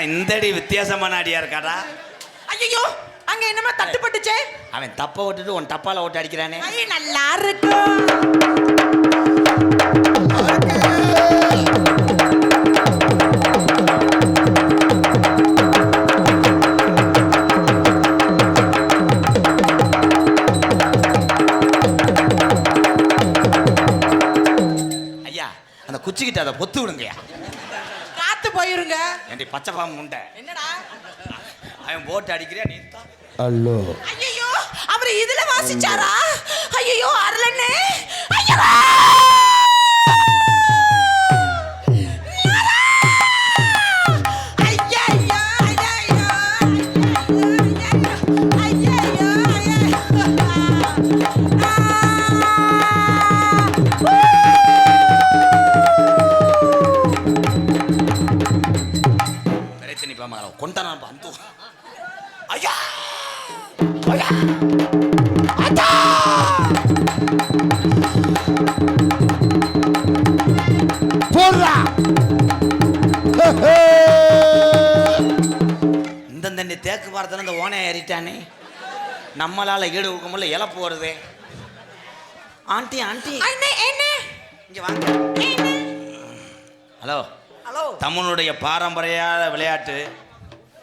ஆனா இந்த அடி வித்தியாசமான அடியா இருக்காடா? ஐயோ அங்க என்னமா தட்டுப்பட்டுச்சே? அவன் தப்ப விட்டுட்டு உன் டப்பால ஓட்டு அடிக்கிறானே. நல்லா இருக்கும் ஐயா அந்த குச்சிக்கிட்ட அதை பொத்து விடுங்கய்யா. காத்து போயிருங்க. ஏண்டி பச்சை பாம்பு முண்டை? என்னடா? அவன் போட்டு அடிக்கிறியா நீ ஹலோ ஐயோ அவர் இதுல வாசிச்சாரா? ஐயோ அருளண்ணே. ஐயோ ஐயா, அந்த போடுறா! இந்த தண்ணி தேக்கு மரத்துல இந்த ஓனையை ஏறிட்டானே. நம்மளால ஈடு கொடுக்க முடியல இழப்பு வருதே ஆண்டி ஆண்டி. இங்க வாங்க. ஹலோ. ஹலோ. தமிழுடைய பாரம்பரிய விளையாட்டு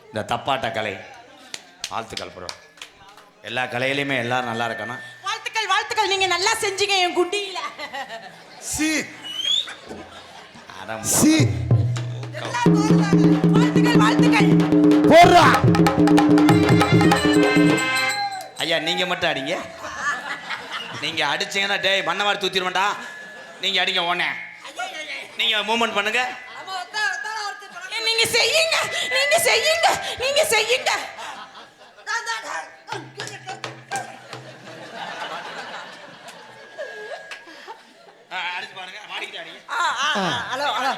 இந்த தப்பாட்ட கலை. வாழ்த்துக்கள் ப்ரோ எல்லா கலையிலையுமே எல்லாரும் நல்லா இருக்கணும். வாழ்த்துக்கள் வாழ்த்துக்கள். நீங்க நல்லா செஞ்சீங்க என் குண்டியில. சி. அட சி. வாழ்த்துக்கள் வாழ்த்துக்கள். போடுறா. ஐயா நீங்க மட்டும் அடிங்க. நீங்க அடிச்சீங்கன்னா டேய் மண்ணவாரி தூத்திடுவேன்டா. நீங்க அடிங்க உடனே நீங்க மூவ்மெண்ட் பண்ணுங்க. நீங்க செய்யுங்க நீங்க செய்யுங்க நீங்க செய்யுங்க. Hello hello.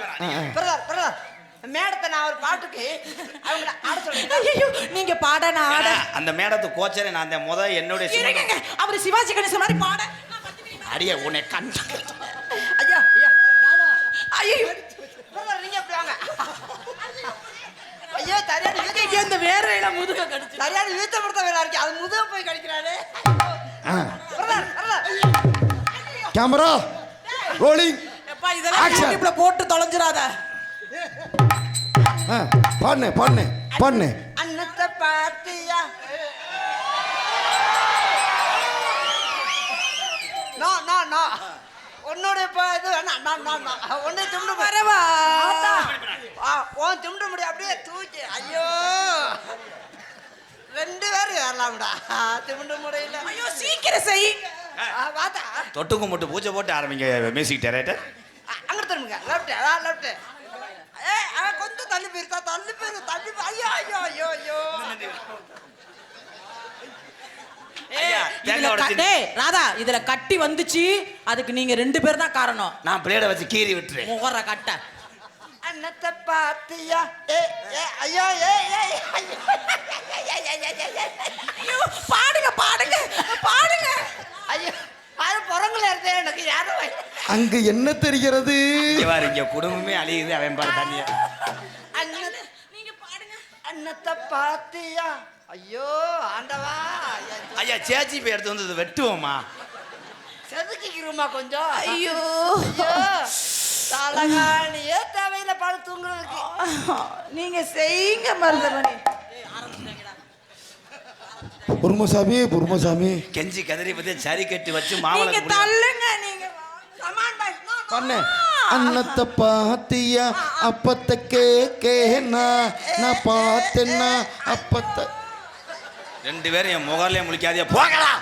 பிரதர் பிரதர் மேடத்தை நான் ஒரு பாட்டுக்கு அவங்க ஆட சொல்றேன். ஐயோ நீங்க பாட நான் ஆட. ஏன்னா, அந்த மேடத்து கோச்சரே நான் அந்த முத என்னுடைய அவர் சிவாஜி கணேசன் மாதிரி பாட. அடிய உன்னை கண் ஐயா ஐயா ராதா ஐயோ பிரதர் நீங்க எப்படி வாங்க ஐயோ ஐயோ, இந்த வேறையில முதுக கடிச்சு. தரியாடி வீத்த படுத்த வேலை இருக்கு. அது முதுக போய் கடிக்கிறாரு கேமரா ரோலிங் எப்பா இதெல்லாம். யூடியூப்ல போட்டு தொலைஞ்சிராத பாடுனே பாடுனே பாடுனே அன்னத்தை பாத்தியா? No no no. உன்னோட இப்போ இது வேணாம் நான் நான் நான் உன்னை திண்டு வரவா உன் திண்டு முடி அப்படியே தூக்கி ஐயோ. ரெண்டு பேரும் ஏறலாம்டா. திமுண்டு முடியல. ஐயோ சீக்கிரம் வாத்தா. தொட்டு கும்பிட்டு பூஜை போட்டு ஆரம்பிங்க மியூசிக் டேரக்டர் அங்கே திரும்புங்க. லெஃப்ட் ஆ லெஃப்ட் ஏ ஆ, கொஞ்சம் தள்ளி போயிருந்தா தள்ளி போயிரு தள்ளி ஐயோ ஐயோ ஐயோ. உடைச்சு டேய், ராதா இதுல கட்டி வந்துச்சு. அதுக்கு நீங்க ரெண்டு பேர் தான் காரணம். நான் பிளேடை வச்சு கீறி விட்டுறேன் முகர கட்ட. அன்னத்தை பாத்தியா ஏ ஏ ஐயோ ஏ ஏ ஐயோ பாடுங்க பாடுங்க பாடுங்க. ஐயோ அது புறங்குல இருந்தே எனக்கு யாரும் அங்கு என்ன தெரிகிறது? இங்க குடும்பமே அழியுது அவன் பாரு தண்ணிய. அன்னத்தை நீங்க பாடுங்க. அன்னத்தை பாத்தியா ஐயோ ஆண்டவா. ஐயா சேச்சி போய் எடுத்து வந்து இதை வெட்டுவோமா? செதுக்கிக்கிறோமா கொஞ்சம்? ஐயோ. ஐயோ தலகாணியே தேவையில்ல பாடு தூங்குறதுக்கு. நீங்க செய்யுங்க மருதமணி. பொறுமசாமி பொறுமசாமி கெஞ்சி கதறி பத்தி சரி கட்டி வச்சு நீங்க மாவளம் தள்ளுங்க நீங்க பண்ணே. அன்னத்தை பாத்தியா அப்பத்த கேக்கேனா நான் பார்த்தேன்னா அப்பத்த ரெண்டு பேரும் என் முகர்லேயே முழிக்காதே போகலாம்